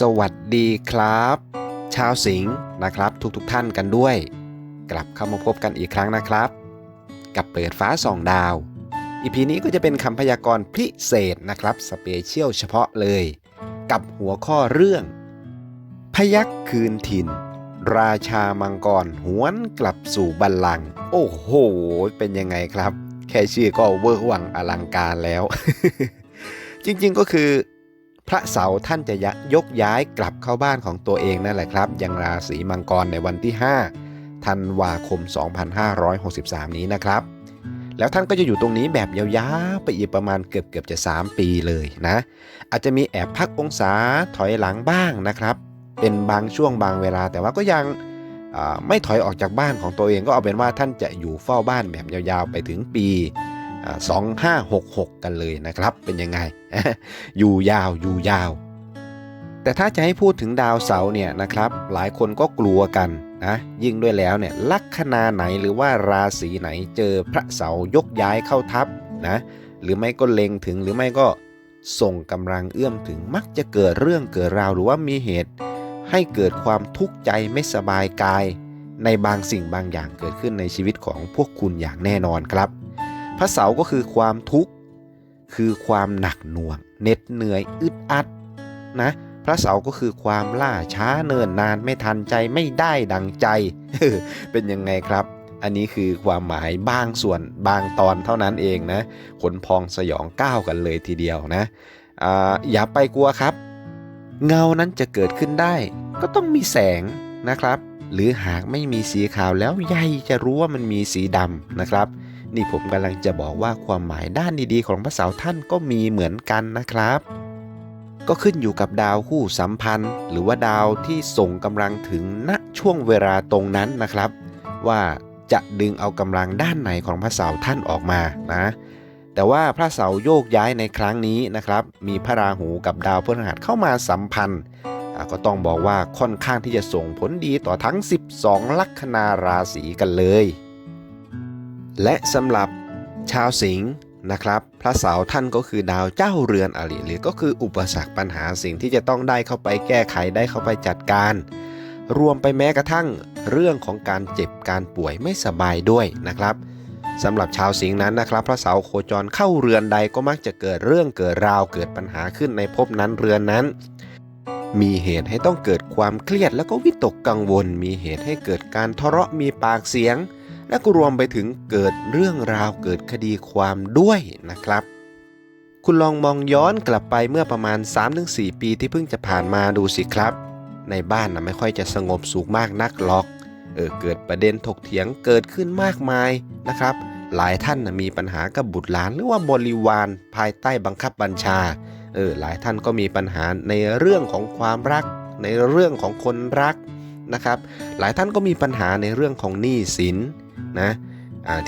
สวัสดีครับ ชาวสิงห์นะครับทุกๆทท่านกันด้วย กลับเข้ามาพบกันอีกครั้งนะครับ กับเปิดฟ้าสองดาวอีพีนี้ก็จะเป็นคำพยากรณ์พิเศษนะครับสเปเชียลเฉพาะเลย กับหัวข้อเรื่อง พยักคืนถิ่น ราชามังกรหวนกลับสู่บัลลังก์โอ้โห เป็นยังไงครับ แค่ชื่อก็เวอร์หวังอลังการแล้ว จริงๆก็คือ พระเสาร์ท่านจะยกย้ายกลับเข้าบ้านของตัวเองนั่นแหละครับ ยังราศีมังกรในวันที่ 5 ธันวาคม 2563 นี้นะครับ แล้วท่านก็จะอยู่ตรงนี้แบบยาวๆไปอีกประมาณเกือบเกือบจะ 3 ปีเลยนะ อาจจะมีแอบพักองศาถอยหลังบ้างนะครับ เป็นบางช่วงบางเวลา แต่ว่าก็ยังไม่ถอยออกจากบ้านของตัวเองก็เอาเป็นว่าท่านจะอยู่เฝ้าบ้านแบบยาวๆไปถึงปี 2566 กันเลยนะครับ เป็นยังไง อยู่ยาวอยู่ยาว แต่ถ้าจะให้พูดถึงดาวเสาร์เนี่ยนะครับ หลายคนก็กลัวกันนะยิ่งด้วยแล้วเนี่ยลัคนาไหนหรือว่าราศีไหนเจอพระเสาร์ยกย้ายเข้าทับนะหรือไม่ก็เล็งถึงหรือไม่ก็ส่งกำลังเอื้อมถึงมักจะเกิดเรื่องเกิดราวหรือว่ามีเหตุ ให้เกิดความทุกข์ใจไม่สบายกาย ในบางสิ่งบางอย่างเกิดขึ้นในชีวิตของพวกคุณอย่างแน่นอนครับ พระเสาก็คือความทุกข์ คือความหนักหน่วงเหน็ดเหนื่อยอึดอัดนะพระเสาก็คือความล่าช้าเนิ่นนานไม่ทันใจไม่ได้ดังใจ เป็นยังไงครับ อันนี้คือความหมายบางส่วนบางตอนเท่านั้นเองนะขนพองสยองก้าวกันเลยทีเดียวนะออย่าไปกลัวครับ เงานั้นจะเกิดขึ้นได้ ก็ต้องมีแสงนะครับ หรือหากไม่มีสีขาวแล้วใยจะรู้ว่ามันมีสีดำนะครับ นี่ผมกำลังจะบอกว่าความหมายด้านดีๆ ของพระเสาร์ท่านก็มีเหมือนกันนะครับ ก็ขึ้นอยู่กับดาวคู่สัมพันธ์ หรือว่าดาวที่ส่งกำลังถึงณช่วงเวลาตรงนั้นนะครับ ว่าจะดึงเอากำลังด้านไหนของพระเสาร์ท่านออกมานะ แต่ว่าพระเสาร์โยกย้ายในครั้งนี้นะครับ มีพระราหูกับดาวพฤหัสเข้ามาสัมพันธ์ก็ต้องบอกว่าค่อนข้างที่จะส่งผลดีต่อทั้ง 12 ลัคนาราศีกันเลย และสำหรับชาวสิงห์นะครับ พระเสาร์ท่านก็คือดาวเจ้าเรือนอริหรือก็คืออุปสรรคปัญหาสิ่งที่จะต้องได้เข้าไปแก้ไขได้เข้าไปจัดการ รวมไปแม้กระทั่งเรื่องของการเจ็บการป่วยไม่สบายด้วยนะครับสำหรับชาวสิงห์นั้นนะครับ พระเสาร์โคจรเข้าเรือนใดก็มักจะเกิดเรื่องเกิดราวเกิดปัญหาขึ้นในภพนั้นเรือนนั้น มีเหตุให้ต้องเกิดความเครียดแล้วก็วิตกกังวล มีเหตุให้เกิดการทะเลาะมีปากเสียง และก็รวมไปถึงเกิดเรื่องราวเกิดคดีความด้วยนะครับ คุณลองมองย้อนกลับไปเมื่อประมาณ 3-4 ปีที่เพิ่งจะผ่านมาดูสิครับ ในบ้านนะไม่ค่อยจะสงบสุขมากนักหรอกเออเกิดประเด็นถกเถียงเกิดขึ้นมากมายนะครับ หลายท่านนะมีปัญหากับบุตรหลานหรือว่าบริวารภายใต้บังคับบัญชาเออหลายท่านก็มีปัญหาในเรื่องของความรัก ในเรื่องของคนรักนะครับ หลายท่านก็มีปัญหาในเรื่องของหนี้สิน นะ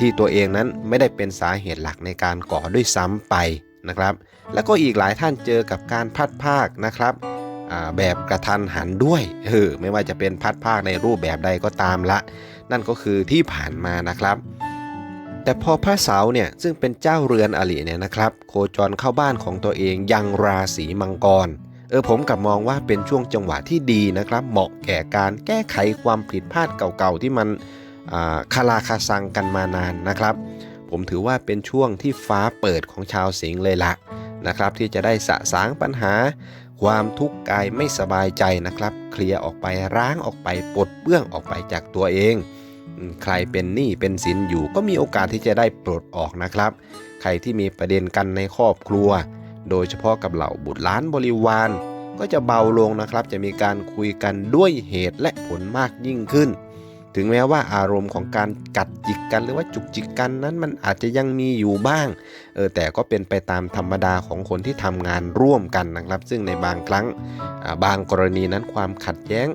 ที่ตัวเองนั้นไม่ได้เป็นสาเหตุหลักในการก่อด้วยซ้ำไปนะครับ แล้วก็อีกหลายท่านเจอกับการพัดภาคนะครับแบบกระทันหันด้วยเออไม่ว่าจะเป็นพัดภาคในรูปแบบใดก็ตามละ นั่นก็คือที่ผ่านมานะครับ แต่พอพระเสาเนี่ยซึ่งเป็นเจ้าเรือนอลิเนี่ยนะครับ โคจรเข้าบ้านของตัวเองยังราศีมังกรเออผมกลับมองว่าเป็นช่วงจังหวะที่ดีนะครับ เหมาะแก่การแก้ไขความผิดพลาดเก่าๆที่มัน คาราคาซังกันมานานนะครับ ผมถือว่าเป็นช่วงที่ฟ้าเปิดของชาวสิงห์เลยละนะครับ ที่จะได้สะสางปัญหา ความทุกข์กายไม่สบายใจนะครับ เคลียร์ออกไปร้างออกไปปลดเปื้องออกไปจากตัวเอง ใครเป็นหนี้เป็นสินอยู่ก็มีโอกาสที่จะได้ปลดออกนะครับ ใครที่มีประเด็นกันในครอบครัว โดยเฉพาะกับเหล่าบุตรล้านบริวาร ก็จะเบาลงนะครับ จะมีการคุยกันด้วยเหตุและผลมากยิ่งขึ้น ถึงแม้ว่าอารมณ์ของการกัดจิกกันหรือว่าจุกจิกกันนั้นมันอาจจะยังมีอยู่บ้างเออแต่ก็เป็นไปตามธรรมดาของคนที่ทำงานร่วมกันนะครับ ซึ่งในบางครั้งบางกรณีนั้นความขัดแย้ง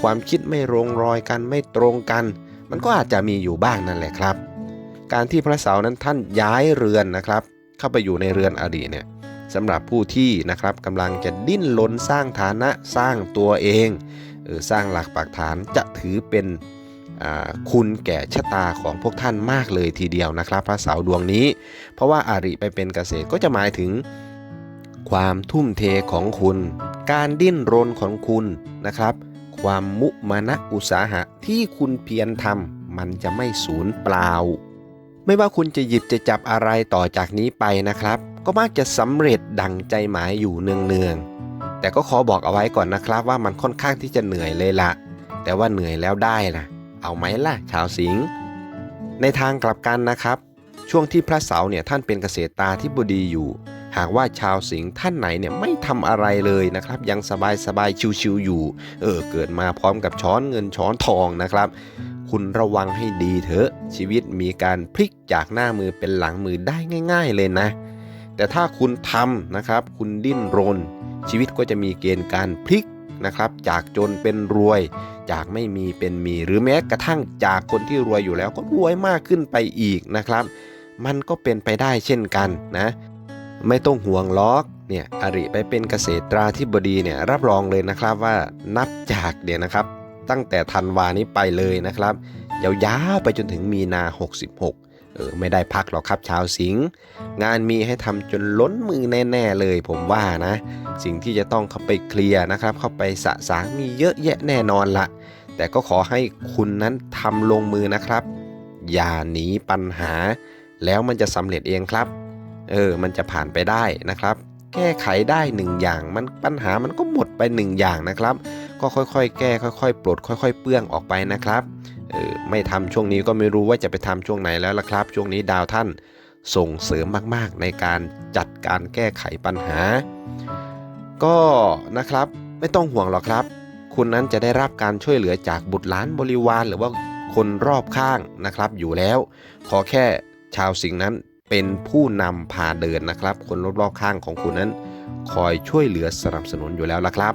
ความคิดไม่ลงรอยกันไม่ตรงกัน มันก็อาจจะมีอยู่บ้างนั่นแหละครับ การที่พระเสาร์นั้นท่านย้ายเรือนนะครับ เข้าไปอยู่ในเรือนอดีตเนี่ยสำหรับผู้ที่นะครับกำลังจะดิ้นรนสร้างฐานะสร้างตัวเองเออสร้างหลักปักฐานจะถือเป็น คุณแก่ชะตาของพวกท่านมากเลยทีเดียวนะครับ พระเสาร์ดวงนี้ เพราะว่าอาริไปเป็นเกษตรก็จะหมายถึง ความทุ่มเทของคุณ การดิ้นรนของคุณนะครับ ความมุมานะอุตสาหะที่คุณเพียรทำมันจะไม่สูญเปล่า ไม่ว่าคุณจะหยิบจะจับอะไรต่อจากนี้ไปนะครับ ก็มักจะสำเร็จดังใจหมายอยู่เนืองๆแต่ก็ขอบอกเอาไว้ก่อนนะครับว่ามันค่อนข้างที่จะเหนื่อยเลยละแต่ว่าเหนื่อยแล้วได้นะ เอาไหมล่ะ ชาวสิงห์ในทางกลับกันนะครับ ช่วงที่พระเสาร์เนี่ยท่านเป็นเกษตรตาธิบดีอยู่ หากว่าชาวสิงห์ท่านไหนเนี่ยไม่ทำอะไรเลยนะครับ ยังสบายสบายๆชิวๆอยู่ เออเกิดมาพร้อมกับช้อนเงินช้อนทองนะครับ คุณระวังให้ดีเถอะชีวิตมีการพลิกจากหน้ามือเป็นหลังมือได้ง่าย ๆ เลยนะ แต่ถ้าคุณทำนะครับ คุณดิ้นรน ชีวิตก็จะมีเกณฑ์การพลิก นะครับ จากจนเป็นรวย จากไม่มีเป็นมี หรือแม้กระทั่งจากคนที่รวยอยู่แล้วก็รวยมากขึ้นไปอีกนะครับ มันก็เป็นไปได้เช่นกันนะ ไม่ต้องห่วงล็อกเนี่ยอริไปเป็นเกษตราธิบดีเนี่ยรับรองเลยนะครับว่านับจากเดี๋ยนะครับ ตั้งแต่ธันวานี้ไปเลยนะครับยาวๆไปจนถึงมีนา 66 เออไม่ได้พักหรอกครับชาวสิงห์งานมีให้ทำจนล้นมือแน่ๆเลย ผมว่านะ สิ่งที่จะต้องเข้าไปเคลียร์นะครับ เข้าไปสะสางมีเยอะแยะแน่นอนละแต่ก็ขอให้คุณนั้นทำลงมือนะครับ อย่าหนีปัญหา แล้วมันจะสำเร็จเองครับเออมันจะผ่านไปได้นะครับแก้ไขได้หนึ่งอย่างมันปัญหามันก็หมดไปหนึ่งอย่างนะครับ ก็ค่อยๆ แก้ค่อย ๆ ปลดค่อย ๆ เปื้องออกไปนะครับ ออไม่ทำช่วงนี้ก็ไม่รู้ว่าจะไปทำช่วงไหนแล้วล่ะครับ ช่วงนี้ดาวท่านส่งเสริมมากๆ ในการจัดการแก้ไขปัญหา ก็นะครับไม่ต้องห่วงหรอกครับ คุณนั้นจะได้รับการช่วยเหลือจากบุตรหลานบริวารหรือว่าคนรอบข้างนะครับ อยู่แล้ว ขอแค่ชาวสิ่งนั้นเป็นผู้นำพาเดินนะครับ คนรอบๆข้างของคุณนั้น คอยช่วยเหลือสนับสนุนอยู่แล้วละครับ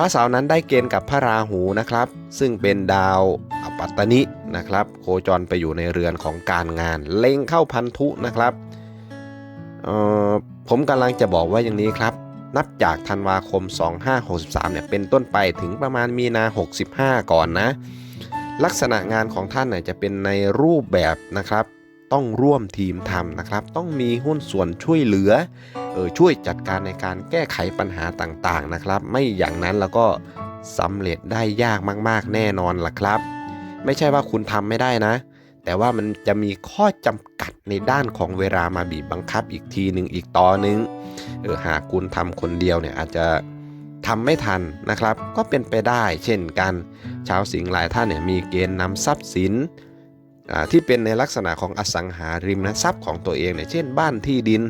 ระเสาร์นั้นได้เกณฑ์กับพระราหูนะครับ ซึ่งเป็นดาวอปัตตนินะครับ โคจรไปอยู่ในเรือนของการงาน เล็งเข้าพันธุนะครับผมกำลังจะบอกว่าอย่างนี้ครับ นับจากธันวาคม 2563เนี่ยเป็นต้นไปถึงประมาณมีนา 65 ก่อนนะ ลักษณะงานของท่านเนี่ยจะเป็นในรูปแบบนะครับ ต้องร่วมทีมทำนะครับ ต้องมีหุ้นส่วนช่วยเหลือเออช่วยจัดการในการแก้ไขปัญหาต่างๆนะครับ ไม่อย่างนั้นแล้วก็สำเร็จได้ยากมากๆ แน่นอนล่ะครับ ไม่ใช่ว่าคุณทำไม่ได้นะ แต่ว่ามันจะมีข้อจำกัดในด้านของเวลามาบีบบังคับอีกทีหนึ่งอีกต่อหนึ่งเออหากคุณทำคนเดียวเนี่ยอาจจะทำไม่ทันนะครับ ก็เป็นไปได้เช่นกัน ชาวสิงห์หลายท่านเนี่ยมีเกณฑ์นำทรัพย์สินอ่า ที่เป็นในลักษณะของอสังหาริมทรัพย์ของตัวเองเนี่ยเช่นบ้านที่ดิน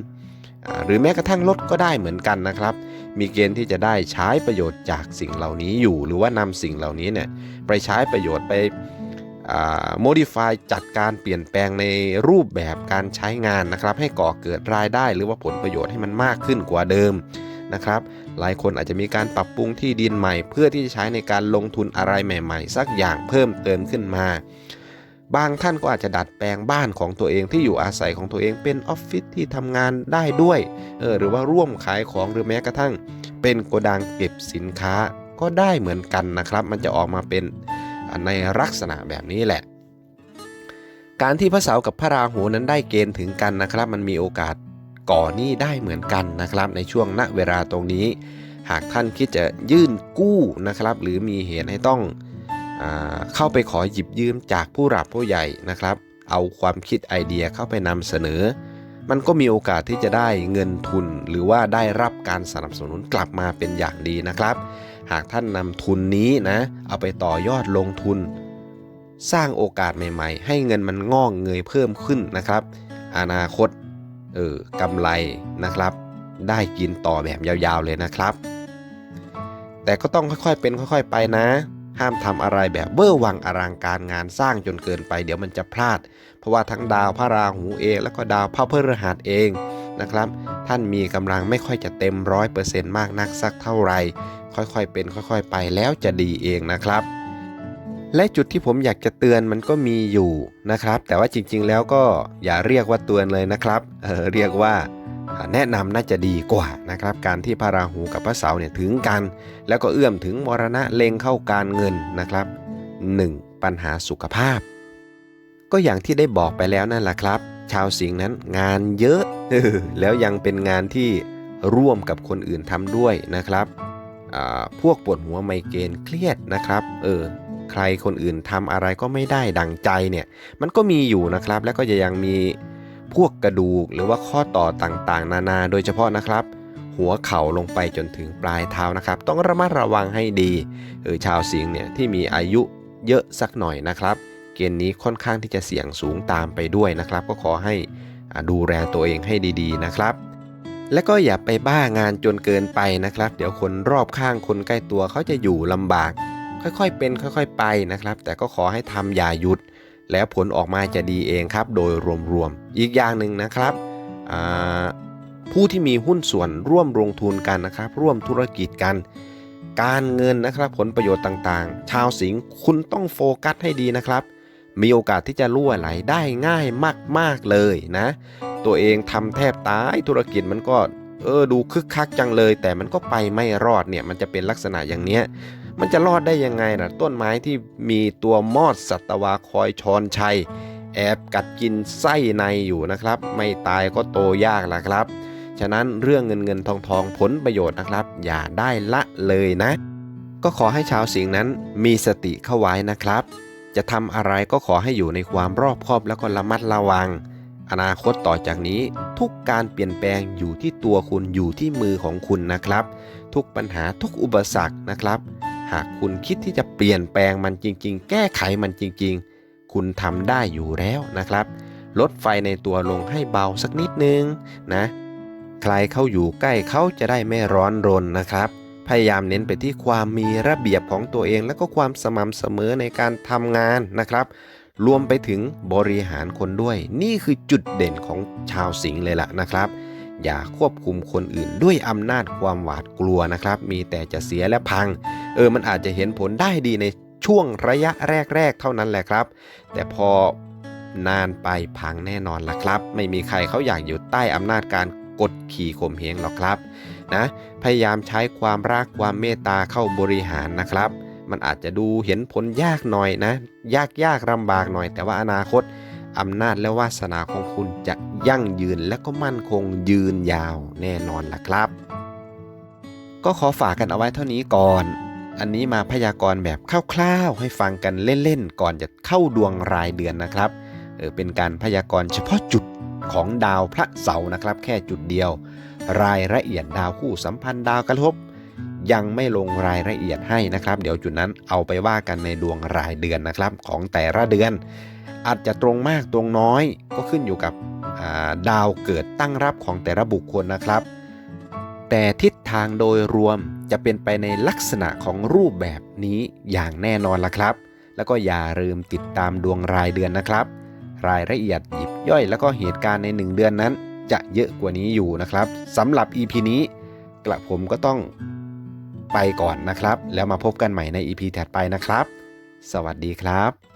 อ่าหรือแม้กระทั่งรถก็ได้เหมือนกันนะครับ มีเกณฑ์ที่จะได้ใช้ประโยชน์จากสิ่งเหล่านี้อยู่ หรือว่านำสิ่งเหล่านี้เนี่ยไปใช้ประโยชน์ไปโมดิฟายจัดการเปลี่ยนแปลงในรูปแบบการใช้งานนะครับ ให้ก่อเกิดรายได้หรือว่าผลประโยชน์ให้มันมากขึ้นกว่าเดิมนะครับ หลายคนอาจจะมีการปรับปรุงที่ดินใหม่ เพื่อที่จะใช้ในการลงทุนอะไรใหม่ ๆ สักอย่างเพิ่มเติมขึ้นมา บางท่านก็อาจจะดัดแปลงบ้านของตัวเองที่อยู่อาศัยของตัวเองเป็นออฟฟิศที่ทำงานได้ด้วยเออหรือว่าร่วมขายของหรือแม้กระทั่ง เป็นโกดังเก็บสินค้าก็ได้เหมือนกันนะครับ มันจะออกมาเป็นในลักษณะแบบนี้แหละ การที่พระเสาร์กับพระราหูนั้นได้เกณฑ์ถึงกันนะครับ มันมีโอกาสก่อหนี้ได้เหมือนกันนะครับ ในช่วงณเวลาตรงนี้ หากท่านคิดจะยื่นกู้นะครับ หรือมีเหตุให้ต้อง เข้าไปขอหยิบยืมจากผู้หลักผู้ใหญ่นะครับ เอาความคิดไอเดียเข้าไปนำเสนอ มันก็มีโอกาสที่จะได้เงินทุน หรือว่าได้รับการสนับสนุนกลับมาเป็นอย่างดีนะครับ หากท่านนำทุนนี้นะ เอาไปต่อยอดลงทุน สร้างโอกาสใหม่ ๆ ให้เงินมันงอกเงยเพิ่มขึ้นนะครับ อนาคตเออกำไรนะครับ ได้กินต่อแบบยาวๆเลยนะครับ แต่ก็ต้องค่อยๆเป็นค่อย ๆ ไปนะ ห้ามทำอะไรแบบเบ้อวังอลังการงานสร้างจนเกินไปเดี๋ยวมันจะพลาด เพราะว่าทั้งดาวพระราหูเอง แล้วก็ดาวพระพฤหัสเองนะครับ ท่านมีกำลังไม่ค่อยจะเต็มร้อยเปอร์เซ็นต์มากนักสักเท่าไหร่ค่อยๆเป็น ค่อยๆ ไปแล้วจะดีเองนะครับ และจุดที่ผมอยากจะเตือนมันก็มีอยู่นะครับ แต่ว่าจริงๆแล้วก็อย่าเรียกว่าเตือนเลยนะครับเออเรียกว่า แนะนำน่าจะดีกว่านะครับการที่พระราหูกับพระเสาร์เนี่ยถึงกัน แล้วก็เอื้อมถึงมรณะเล็งเข้าการเงินนะครับ 1. ปัญหาสุขภาพ ก็อย่างที่ได้บอกไปแล้วนั่นแหละครับ ชาวสิงห์นั้นงานเยอะแล้วยังเป็นงานที่ร่วมกับคนอื่นทำด้วยนะครับพวกปวดหัวไมเกรนเครียดนะครับเออใครคนอื่นทำอะไรก็ไม่ได้ดังใจเนี่ยมันก็มีอยู่นะครับแล้วก็จะยังมี พวกกระดูกหรือว่าข้อต่อต่างๆ นานาโดยเฉพาะนะครับ หัวเข่าลงไปจนถึงปลายเท้านะครับ ต้องระมัดระวังให้ดีเออชาวสิงห์เนี่ยที่มีอายุเยอะสักหน่อยนะครับ เกณฑ์นี้ค่อนข้างที่จะเสี่ยงสูงตามไปด้วยนะครับ ก็ขอให้ดูแลตัวเองให้ดีๆนะครับ และก็อย่าไปบ้างานจนเกินไปนะครับ เดี๋ยวคนรอบข้างคนใกล้ตัวเขาจะอยู่ลำบาก ค่อยๆเป็น ค่อย ๆ ไปนะครับ แต่ก็ขอให้ทำอย่าหยุด แล้วผลออกมาจะดีเองครับ โดยรวมๆ อีกอย่างหนึ่งนะครับอ่าผู้ที่มีหุ้นส่วนร่วมลงทุนกันนะครับ ร่วมธุรกิจกัน การเงินนะครับผลประโยชน์ต่างๆ ชาวสิงห์คุณต้องโฟกัสให้ดีนะครับ มีโอกาสที่จะล่วไหลได้ง่ายมากๆเลยนะ ตัวเองทำแทบตายธุรกิจมันก็เออดูคึกคักจังเลย แต่มันก็ไปไม่รอดเนี่ยมันจะเป็นลักษณะอย่างเนี้ย มันจะรอดได้ยังไงนะต้นไม้ที่มีตัวมอดสัตวาคอยชอนชัย แอบกัดกินไส้ในอยู่นะครับ ไม่ตายก็โตยากละครับ ฉะนั้นเรื่องเงินเงินทองทองผลประโยชน์นะครับ อย่าได้ละเลยนะ ก็ขอให้ชาวสิงห์นั้นมีสติเข้าไว้นะครับ จะทำอะไรก็ขอให้อยู่ในความรอบคอบแล้วก็ระมัดระวัง อนาคตต่อจากนี้ทุกการเปลี่ยนแปลงอยู่ที่ตัวคุณอยู่ที่มือของคุณนะครับ ทุกปัญหาทุกอุปสรรคนะครับ หากคุณคิดที่จะเปลี่ยนแปลงมันจริง ๆ แก้ไขมันจริง ๆ คุณทำได้อยู่แล้วนะครับ ลดไฟในตัวลงให้เบาสักนิดนึงนะ ใครเข้าอยู่ใกล้เขาจะได้ไม่ร้อนรนนะครับ พยายามเน้นไปที่ความมีระเบียบของตัวเอง และก็ความสม่ำเสมอในการทำงานนะครับ รวมไปถึงบริหารคนด้วย นี่คือจุดเด่นของชาวสิงห์เลยล่ะนะครับ อย่าควบคุมคนอื่นด้วยอำนาจความหวาดกลัวนะครับ มีแต่จะเสียและพัง เออ มันอาจจะเห็นผลได้ดีในช่วงระยะแรก ๆ เท่านั้นแหละครับ แต่พอนานไปพังแน่นอนละครับ ไม่มีใครเขาอยากอยู่ใต้อำนาจการกดขี่ข่มเหงหรอกครับนะพยายามใช้ความรักความเมตตาเข้าบริหารนะครับ มันอาจจะดูเห็นผลยากหน่อยนะ ยากยากลำบากหน่อย แต่ว่าอนาคต อำนาจและวาสนาของคุณจะยั่งยืนและก็มั่นคงยืนยาวแน่นอนล่ะครับ ก็ขอฝากกันเอาไว้เท่านี้ก่อน อันนี้มาพยากรณ์แบบคร่าวๆให้ฟังกันเล่นๆก่อนจะเข้าดวงรายเดือนนะครับเออเป็นการพยากรณ์เฉพาะจุดของดาวพระเสาร์นะครับ แค่จุดเดียว รายละเอียดดาวคู่สัมพันธ์ดาวกระทบ ยังไม่ลงรายละเอียดให้นะครับ เดี๋ยวจุดนั้นเอาไปว่ากันในดวงรายเดือนนะครับ ของแต่ละเดือน อาจจะตรงมากตรงน้อยก็ขึ้นอยู่กับาดาวเกิดตั้งรับของแต่ละบุคคลนะครับ แต่ทิศทางโดยรวมจะเป็นไปในลักษณะของรูปแบบนี้อย่างแน่นอนละครับ แล้วก็อย่าลืมติดตามดวงรายเดือนนะครับ รายละเอียดหยิบย่อยแล้วก็เหตุการณ์ใน 1 เดือนนั้น จะเยอะกว่านี้อยู่นะครับสำหรับ EP นี้กระผมก็ต้องไปก่อนนะครับ แล้วมาพบกันใหม่ใน EP ถัดไปนะครับ สวัสดีครับ